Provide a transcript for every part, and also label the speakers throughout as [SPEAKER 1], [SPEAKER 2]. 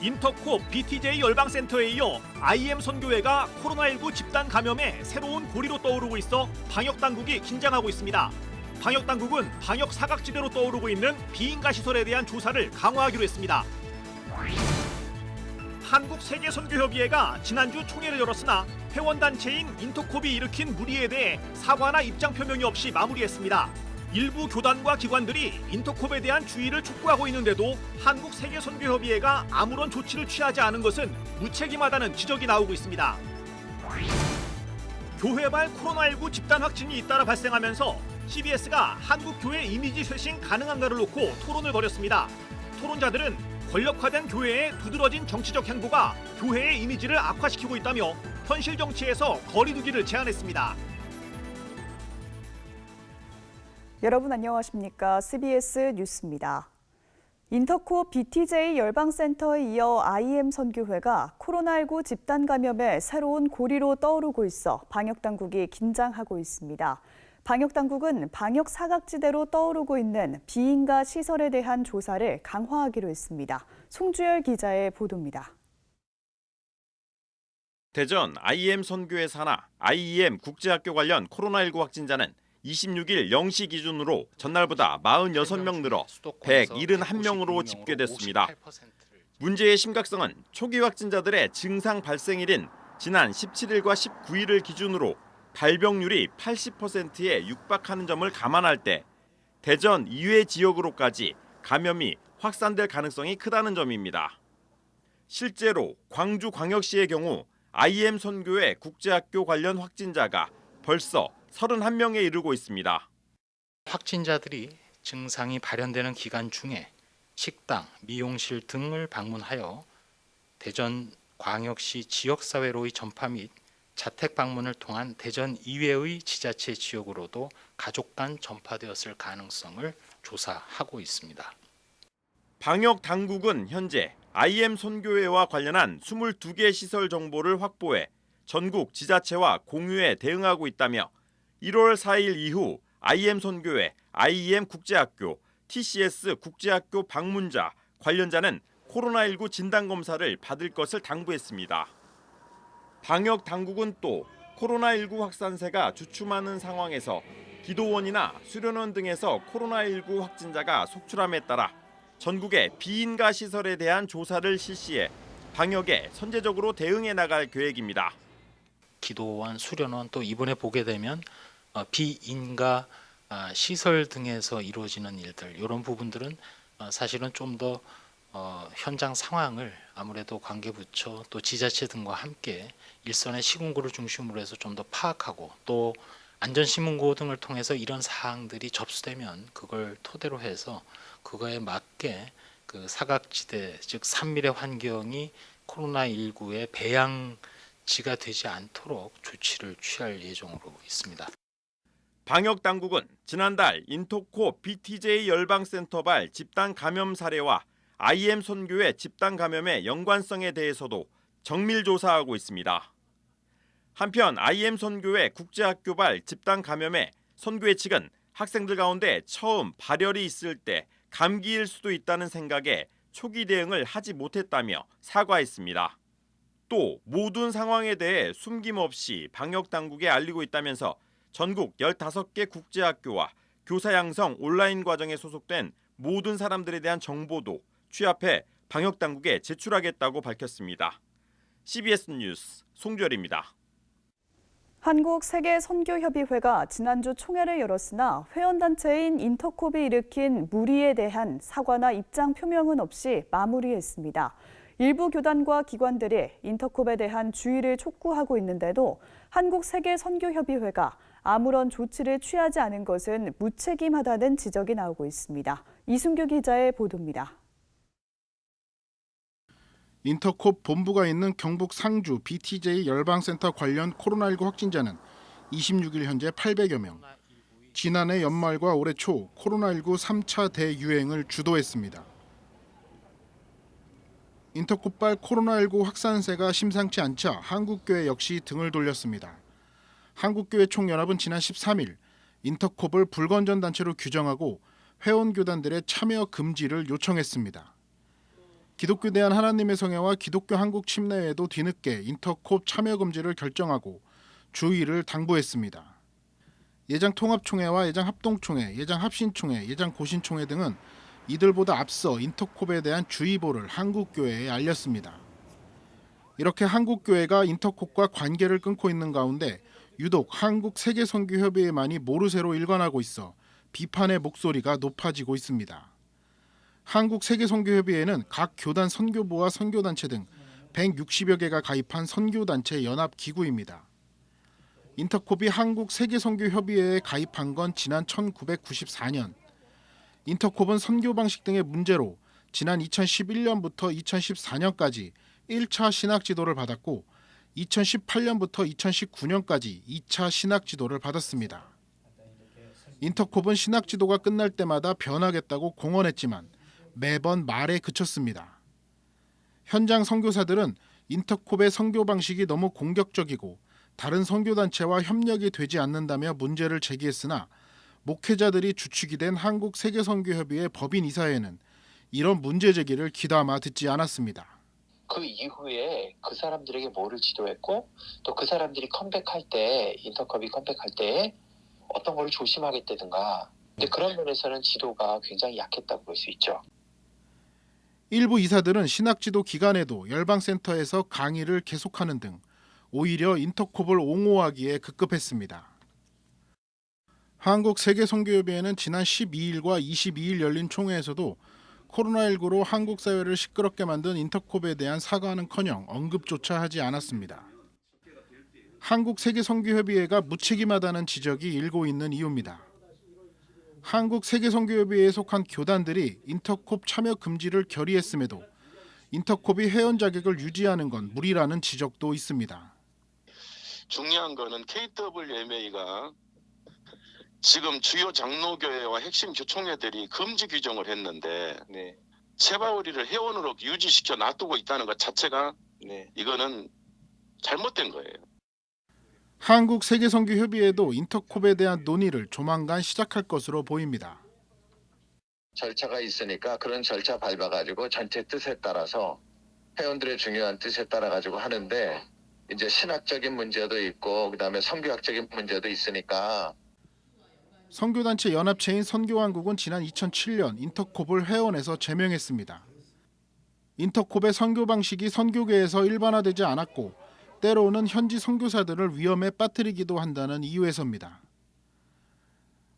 [SPEAKER 1] 인터코 BTJ 열방센터에 이어 IM 선교회가 코로나19 집단 감염에 새로운 고리로 떠오르고 있어 방역 당국이 긴장하고 있습니다. 방역 당국은 방역 사각지대로 떠오르고 있는 비인가 시설에 대한 조사를 강화하기로 했습니다. 한국 세계 선교협의회가 지난주 총회를 열었으나 회원 단체인 인터콥이 일으킨 무리에 대해 사과나 입장 표명이 없이 마무리했습니다. 일부 교단과 기관들이 인터콥에 대한 주의를 촉구하고 있는데도 한국 세계 선교협의회가 아무런 조치를 취하지 않은 것은 무책임하다는 지적이 나오고 있습니다. 교회발 코로나19 집단 확진이 잇따라 발생하면서 CBS가 한국 교회 이미지 쇄신 가능한가를 놓고 토론을 벌였습니다. 토론자들은 권력화된 교회의 두드러진 정치적 행보가 교회의 이미지를 악화시키고 있다며 현실 정치에서 거리두기를 제안했습니다.
[SPEAKER 2] 여러분 안녕하십니까? CBS 뉴스입니다. 인터코 BTJ 열방센터에 이어 IM 선교회가 코로나19 집단 감염의 새로운 고리로 떠오르고 있어 방역 당국이 긴장하고 있습니다. 방역 당국은 방역 사각지대로 떠오르고 있는 비인가 시설에 대한 조사를 강화하기로 했습니다. 송주열 기자의 보도입니다.
[SPEAKER 3] 대전 IM 선교회 산하 IEM 국제학교 관련 코로나19 확진자는 26일 0시 기준으로 전날보다 46명 늘어 171명으로 집계됐습니다. 문제의 심각성은 초기 확진자들의 증상 발생일인 지난 17일과 19일을 기준으로 발병률이 80%에 육박하는 점을 감안할 때 대전 이외 지역으로까지 감염이 확산될 가능성이 크다는 점입니다. 실제로 광주광역시의 경우 IM 선교회 국제학교 관련 확진자가 벌써 31명에 이르고 있습니다.
[SPEAKER 4] 확진자들이 증상이 발현되는 기간 중에 식당, 미용실 등을 방문하여 대전 광역시 지역사회로의 전파 및 자택 방문을 통한 대전 이외의 지자체 지역으로도 가족 간 전파되었을 가능성을 조사하고 있습니다.
[SPEAKER 3] 방역 당국은 현재 IM 선교회와 관련한 22개 시설 정보를 확보해 전국 지자체와 공유에 대응하고 있다며 1월 4일 이후 IM 선교회, IEM 국제학교, TCS 국제학교 방문자 관련자는 코로나19 진단 검사를 받을 것을 당부했습니다. 방역 당국은 또 코로나19 확산세가 주춤하는 상황에서 기도원이나 수련원 등에서 코로나19 확진자가 속출함에 따라 전국의 비인가 시설에 대한 조사를 실시해 방역에 선제적으로 대응해 나갈 계획입니다.
[SPEAKER 4] 기도원, 수련원 또 이번에 보게 되면 어, 비인가 아, 시설 등에서 이루어지는 일들 이런 부분들은 어, 사실은 좀더 어, 현장 상황을 아무래도 관계부처 또 지자체 등과 함께 일선의 시군구를 중심으로 해서 좀 더 파악하고 또 안전신문고 등을 통해서 이런 사항들이 접수되면 그걸 토대로 해서 그거에 맞게 그 사각지대 즉 산밀의 환경이 코로나 19의 배양 지가 되지 않도록 조치를 취할 예정으로 있습니다.
[SPEAKER 3] 방역 당국은 지난달 인토코 BTJ 열방센터발 집단 감염 사례와 IM 선교회 집단 감염의 연관성에 대해서도 정밀 조사하고 있습니다. 한편 IM 선교회 국제학교발 집단 감염에 선교회 측은 학생들 가운데 처음 발열이 있을 때 감기일 수도 있다는 생각에 초기 대응을 하지 못했다며 사과했습니다. 또 모든 상황에 대해 숨김없이 방역 당국에 알리고 있다면서 전국 15개 국제학교와 교사 양성 온라인 과정에 소속된 모든 사람들에 대한 정보도 취합해 방역 당국에 제출하겠다고 밝혔습니다. CBS 뉴스 송주열입니다.
[SPEAKER 2] 한국 세계 선교 협의회가 지난주 총회를 열었으나 회원 단체인 인터콥이 일으킨 무리에 대한 사과나 입장 표명은 없이 마무리했습니다. 일부 교단과 기관들이 인터콥에 대한 주의를 촉구하고 있는데도 한국 세계 선교협의회가 아무런 조치를 취하지 않은 것은 무책임하다는 지적이 나오고 있습니다. 이순규 기자의 보도입니다.
[SPEAKER 5] 인터콥 본부가 있는 경북 상주 BTJ 열방센터 관련 코로나19 확진자는 26일 현재 800여 명. 지난해 연말과 올해 초 코로나19 3차 대유행을 주도했습니다. 인터콥발 코로나19 확산세가 심상치 않자 한국교회 역시 등을 돌렸습니다. 한국교회 총연합은 지난 13일 인터콥을 불건전 단체로 규정하고 회원 교단들의 참여 금지를 요청했습니다. 기독교 대한 하나님의 성애와 기독교 한국 침례에도 뒤늦게 인터콥 참여 금지를 결정하고 주의를 당부했습니다. 예장 통합총회와 예장 합동총회, 예장 합신총회, 예장 고신총회 등은 이들보다 앞서 인터콥에 대한 주의보를 한국교회에 알렸습니다. 이렇게 한국교회가 인터콥과 관계를 끊고 있는 가운데 유독 한국 세계선교협의회만이 모르쇠로 일관하고 있어 비판의 목소리가 높아지고 있습니다. 한국 세계선교협의회는 각 교단 선교부와 선교단체 등 160여 개가 가입한 선교단체 연합 기구입니다. 인터콥이 한국 세계선교협의회에 가입한 건 지난 1994년. 인터콥은 선교 방식 등의 문제로 지난 2011년부터 2014년까지 1차 신학 지도를 받았고 2018년부터 2019년까지 2차 신학 지도를 받았습니다. 인터콥은 신학 지도가 끝날 때마다 변하겠다고 공언했지만 매번 말에 그쳤습니다. 현장 선교사들은 인터콥의 선교 방식이 너무 공격적이고 다른 선교 단체와 협력이 되지 않는다며 문제를 제기했으나 목회자들이 주축이 된 한국 세계 선교협의회 법인 이사회는 이런 문제 제기를 귀담아 듣지 않았습니다.
[SPEAKER 6] 그 이후에 그 사람들에게 뭐를 지도했고 또 그 사람들이 컴백할 때 인터컵이 컴백할 때 어떤 걸 조심하겠다든가 근데 그런 면에서는 지도가 굉장히 약했다고 볼 수 있죠.
[SPEAKER 5] 일부 이사들은 신학지도 기간에도 열방센터에서 강의를 계속하는 등 오히려 인터콥을 옹호하기에 급급했습니다. 한국 세계선교협의회는 지난 12일과 22일 열린 총회에서도 코로나19로 한국 사회를 시끄럽게 만든 인터콥에 대한 사과는커녕 언급조차 하지 않았습니다. 한국 세계선교협의회가 무책임하다는 지적이 일고 있는 이유입니다. 한국 세계선교협의회에 속한 교단들이 인터콥 참여 금지를 결의했음에도 인터콥이 회원 자격을 유지하는 건 무리라는 지적도 있습니다.
[SPEAKER 7] 중요한 거는 KWMA가 지금 주요 장로교회와 핵심 교총회들이 금지 규정을 했는데
[SPEAKER 6] 네,
[SPEAKER 7] 세바우리를 회원으로 유지시켜 놔두고 있다는 것 자체가
[SPEAKER 6] 네.
[SPEAKER 7] 이거는 잘못된 거예요.
[SPEAKER 5] 한국 세계선교협의회도 인터콥에 대한 논의를 조만간 시작할 것으로 보입니다.
[SPEAKER 6] 절차가 있으니까 그런 절차 밟아가지고 전체 뜻에 따라서 회원들의 중요한 뜻에 따라 가지고 하는데 이제 신학적인 문제도 있고 그다음에 성교학적인 문제도 있으니까
[SPEAKER 5] 선교단체 연합체인 선교왕국은 지난 2007년 인터콥을 회원에서 제명했습니다. 인터콥의 선교 방식이 선교계에서 일반화되지 않았고 때로는 현지 선교사들을 위험에 빠뜨리기도 한다는 이유에서입니다.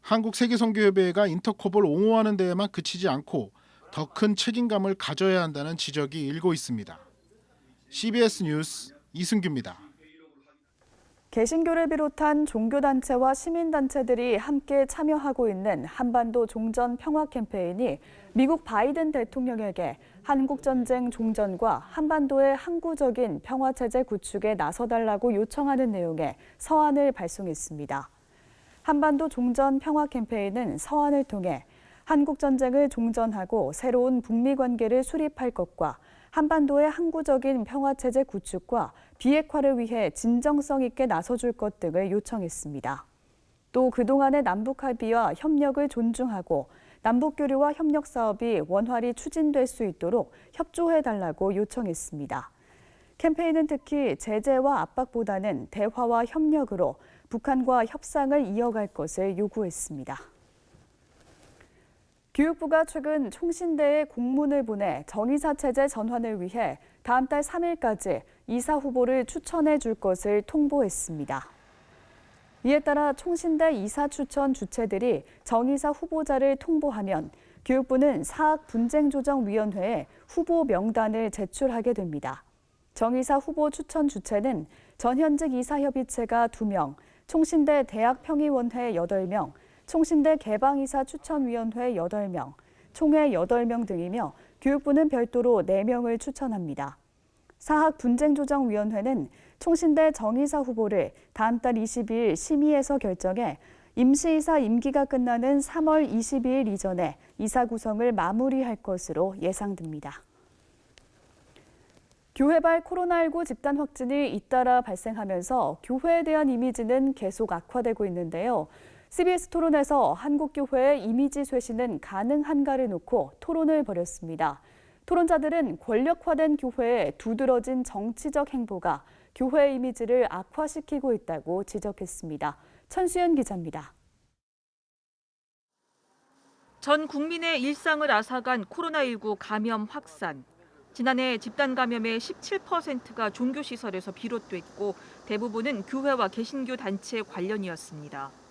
[SPEAKER 5] 한국 세계선교협의회가 인터콥을 옹호하는 데에만 그치지 않고 더 큰 책임감을 가져야 한다는 지적이 일고 있습니다. CBS 뉴스 이승규입니다.
[SPEAKER 2] 개신교를 비롯한 종교단체와 시민단체들이 함께 참여하고 있는 한반도 종전 평화 캠페인이 미국 바이든 대통령에게 한국전쟁 종전과 한반도의 항구적인 평화체제 구축에 나서달라고 요청하는 내용의 서한을 발송했습니다. 한반도 종전 평화 캠페인은 서한을 통해 한국전쟁을 종전하고 새로운 북미 관계를 수립할 것과 한반도의 항구적인 평화체제 구축과 비핵화를 위해 진정성 있게 나서줄 것 등을 요청했습니다. 또 그동안의 남북 합의와 협력을 존중하고 남북 교류와 협력 사업이 원활히 추진될 수 있도록 협조해 달라고 요청했습니다. 캠페인은 특히 제재와 압박보다는 대화와 협력으로 북한과 협상을 이어갈 것을 요구했습니다. 교육부가 최근 총신대에 공문을 보내 정의사 체제 전환을 위해 다음 달 3일까지 이사 후보를 추천해 줄 것을 통보했습니다. 이에 따라 총신대 이사 추천 주체들이 정의사 후보자를 통보하면 교육부는 사학 분쟁 조정 위원회에 후보 명단을 제출하게 됩니다. 정의사 후보 추천 주체는 전현직 이사협의체가 2명, 총신대 대학평의원회 8명, 총신대 개방이사 추천위원회 8명, 총회 8명 등이며 교육부는 별도로 4명을 추천합니다. 사학 분쟁조정위원회는 총신대 정의사 후보를 다음 달 22일 심의해서 결정해 임시이사 임기가 끝나는 3월 22일 이전에 이사 구성을 마무리할 것으로 예상됩니다. 교회발 코로나19 집단 확진이 잇따라 발생하면서 교회에 대한 이미지는 계속 악화되고 있는데요. CBS 토론에서 한국교회의 이미지 쇄신은 가능한가를 놓고 토론을 벌였습니다. 토론자들은 권력화된 교회의 두드러진 정치적 행보가 교회 이미지를 악화시키고 있다고 지적했습니다. 천수연 기자입니다.
[SPEAKER 8] 전 국민의 일상을 앗아간 코로나19 감염 확산. 지난해 집단 감염의 17%가 종교시설에서 비롯됐고 대부분은 교회와 개신교 단체 관련이었습니다.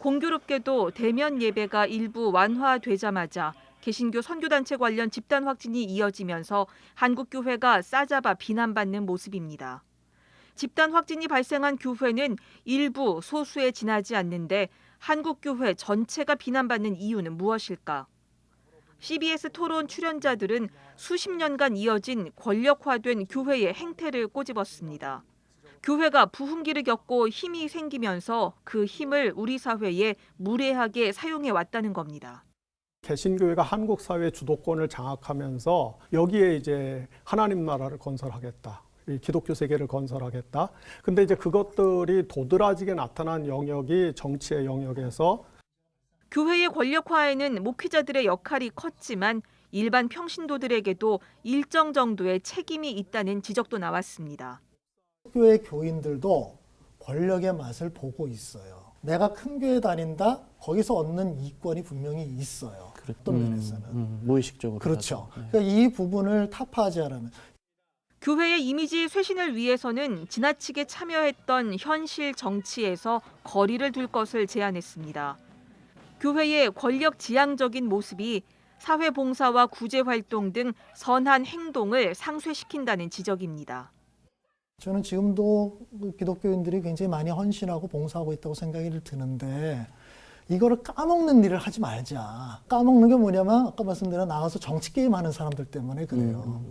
[SPEAKER 8] 공교롭게도 대면 예배가 일부 완화되자마자 개신교 선교단체 관련 집단 확진이 이어지면서 한국교회가 싸잡아 비난받는 모습입니다. 집단 확진이 발생한 교회는 일부 소수에 지나지 않는데 한국교회 전체가 비난받는 이유는 무엇일까? CBS 토론 출연자들은 수십 년간 이어진 권력화된 교회의 행태를 꼬집었습니다. 교회가 부흥기를 겪고 힘이 생기면서 그 힘을 우리 사회에 무례하게 사용해 왔다는 겁니다.
[SPEAKER 9] 개신교회가 한국 사회 주도권을 장악하면서 여기에 이제 하나님 나라를 건설하겠다. 이 기독교 세계를 건설하겠다. 근데 이제 그것들이 도드라지게 나타난 영역이 정치의 영역에서
[SPEAKER 8] 교회의 권력화에는 목회자들의 역할이 컸지만 일반 평신도들에게도 일정 정도의 책임이 있다는 지적도 나왔습니다.
[SPEAKER 10] 교회 교인들도 권력의 맛을 보고 있어요. 내가 큰 교회 다닌다? 거기서 얻는 이권이 분명히 있어요. 어떤 면에서는.
[SPEAKER 11] 음, 무의식적으로.
[SPEAKER 10] 그렇죠.
[SPEAKER 11] 네.
[SPEAKER 10] 그러니까 이 부분을 타파하지 않으면
[SPEAKER 8] 교회의 이미지 쇄신을 위해서는 지나치게 참여했던 현실 정치에서 거리를 둘 것을 제안했습니다. 교회의 권력 지향적인 모습이 사회 봉사와 구제 활동 등 선한 행동을 상쇄시킨다는 지적입니다.
[SPEAKER 10] 저는 지금도 그 기독교인들이 굉장히 많이 헌신하고 봉사하고 있다고 생각이 드는데 이거를 까먹는 일을 하지 말자. 까먹는 게 뭐냐면 아까 말씀드린 나가서 정치 게임 하는 사람들 때문에 그래요.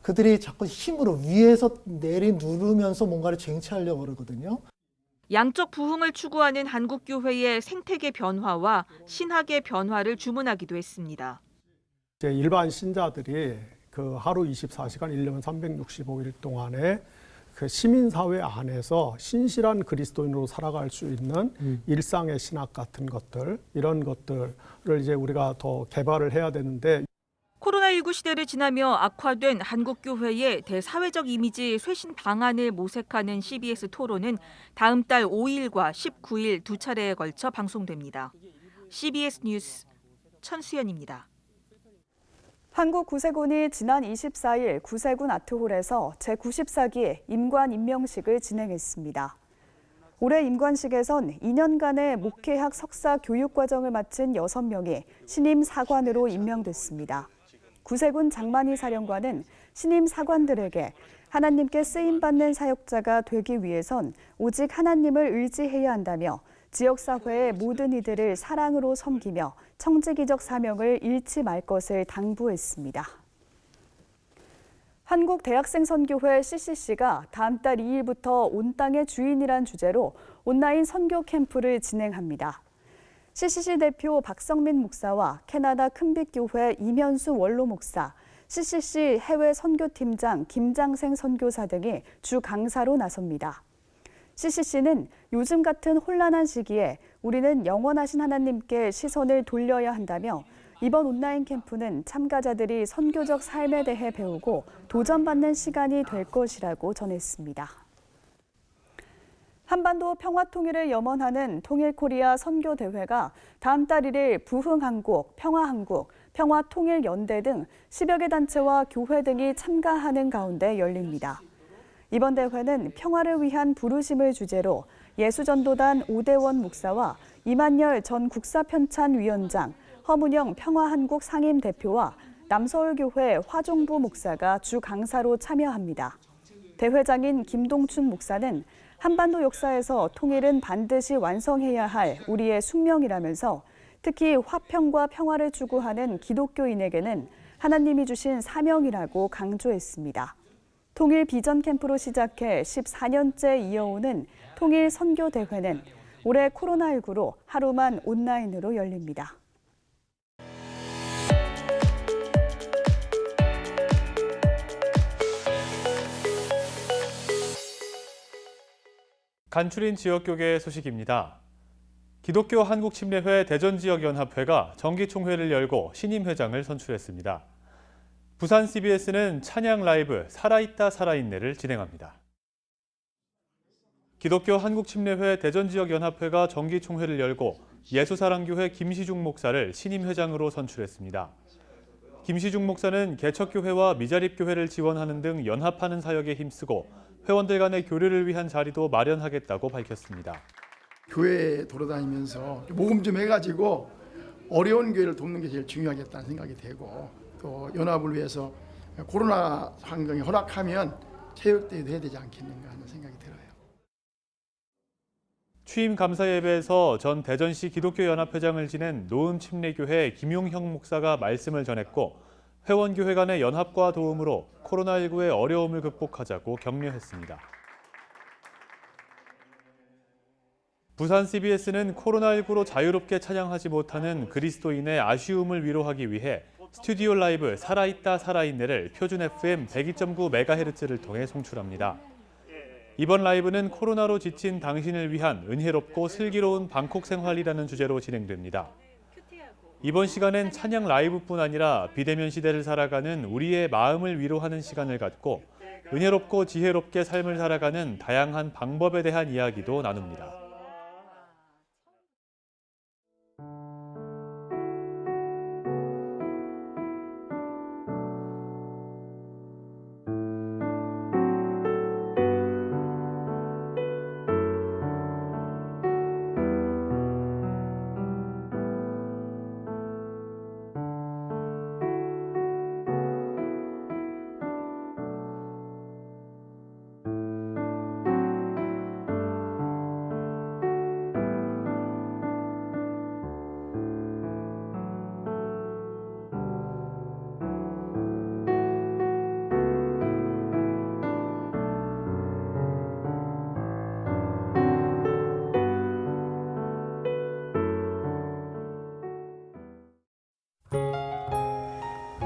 [SPEAKER 10] 그들이 자꾸 힘으로 위에서 내리 누르면서 뭔가를 쟁취하려고 그러거든요.
[SPEAKER 8] 양적 부흥을 추구하는 한국 교회의 생태계 변화와 신학의 변화를 주문하기도 했습니다.
[SPEAKER 9] 이제 일반 신자들이 그 하루 24시간 1년 365일 동안에 그 시민사회 안에서 신실한 그리스도인으로 살아갈 수 있는 일상의 신학 같은 것들 이런 것들을 이제 우리가 더 개발을 해야 되는데
[SPEAKER 8] 코로나19 시대를 지나며 악화된 한국교회의 대사회적 이미지 쇄신 방안을 모색하는 CBS 토론은 다음 달 5일과 19일 두 차례에 걸쳐 방송됩니다. CBS 뉴스 천수연입니다.
[SPEAKER 2] 한국 구세군이 지난 24일 구세군 아트홀에서 제94기 임관 임명식을 진행했습니다. 올해 임관식에선 2년간의 목회학 석사 교육 과정을 마친 6명이 신임 사관으로 임명됐습니다. 구세군 장만희 사령관은 신임 사관들에게 하나님께 쓰임받는 사역자가 되기 위해선 오직 하나님을 의지해야 한다며 지역사회의 모든 이들을 사랑으로 섬기며 청지기적 사명을 잃지 말 것을 당부했습니다. 한국대학생선교회 CCC가 다음 달 2일부터 온 땅의 주인이란 주제로 온라인 선교 캠프를 진행합니다. CCC 대표 박성민 목사와 캐나다 큰빛교회 이면수 원로 목사, CCC 해외 선교팀장 김장생 선교사 등이 주 강사로 나섭니다. CCC는 요즘 같은 혼란한 시기에 우리는 영원하신 하나님께 시선을 돌려야 한다며 이번 온라인 캠프는 참가자들이 선교적 삶에 대해 배우고 도전받는 시간이 될 것이라고 전했습니다. 한반도 평화 통일을 염원하는 통일 코리아 선교 대회가 다음 달 1일 부흥 한국, 평화 한국, 평화 통일 연대 등 10여 개 단체와 교회 등이 참가하는 가운데 열립니다. 이번 대회는 평화를 위한 부르심을 주제로 예수전도단 오대원 목사와 이만열 전 국사편찬위원장, 허문영 평화한국 상임 대표와 남서울교회 화종부 목사가 주 강사로 참여합니다. 대회장인 김동춘 목사는 한반도 역사에서 통일은 반드시 완성해야 할 우리의 숙명이라면서 특히 화평과 평화를 추구하는 기독교인에게는 하나님이 주신 사명이라고 강조했습니다. 통일 비전 캠프로 시작해 14년째 이어오는 통일 선교 대회는 올해 코로나19로 하루만 온라인으로 열립니다.
[SPEAKER 12] 간추린 지역교계 소식입니다. 기독교 한국침례회 대전지역연합회가 정기총회를 열고 신임 회장을 선출했습니다. 부산 CBS는 찬양 라이브 살아있다 살아있네를 진행합니다. 기독교 한국침례회 대전지역연합회가 정기총회를 열고 예수사랑교회 김시중 목사를 신임 회장으로 선출했습니다. 김시중 목사는 개척교회와 미자립교회를 지원하는 등 연합하는 사역에 힘쓰고 회원들 간의 교류를 위한 자리도 마련하겠다고 밝혔습니다.
[SPEAKER 11] 교회 돌아다니면서 모금 좀 해가지고 어려운 교회를 돕는 게 제일 중요하겠다는 생각이 되고 또 연합을 위해서 코로나 환경이 허락하면 체육대회도 해야 되지 않겠는가 하는 생각이 들어요.
[SPEAKER 12] 취임 감사 예배에서 전 대전시 기독교 연합회장을 지낸 노음 침례교회 김용형 목사가 말씀을 전했고 회원 교회 간의 연합과 도움으로 코로나19의 어려움을 극복하자고 격려했습니다. 부산 CBS는 코로나19로 자유롭게 찬양하지 못하는 그리스도인의 아쉬움을 위로하기 위해 스튜디오 라이브 살아있다 살아있네를 표준 FM 102.9MHz를 통해 송출합니다. 이번 라이브는 코로나로 지친 당신을 위한 은혜롭고 슬기로운 방콕 생활이라는 주제로 진행됩니다. 이번 시간엔 찬양 라이브뿐 아니라 비대면 시대를 살아가는 우리의 마음을 위로하는 시간을 갖고 은혜롭고 지혜롭게 삶을 살아가는 다양한 방법에 대한 이야기도 나눕니다.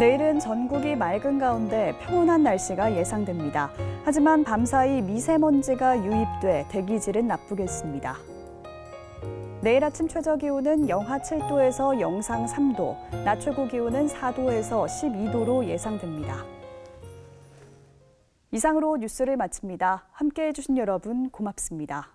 [SPEAKER 2] 내일은 전국이 맑은 가운데 평온한 날씨가 예상됩니다. 하지만 밤사이 미세먼지가 유입돼 대기질은 나쁘겠습니다. 내일 아침 최저 기온은 영하 7도에서 영상 3도, 낮 최고 기온은 4도에서 12도로 예상됩니다. 이상으로 뉴스를 마칩니다. 함께 해 주신 여러분 고맙습니다.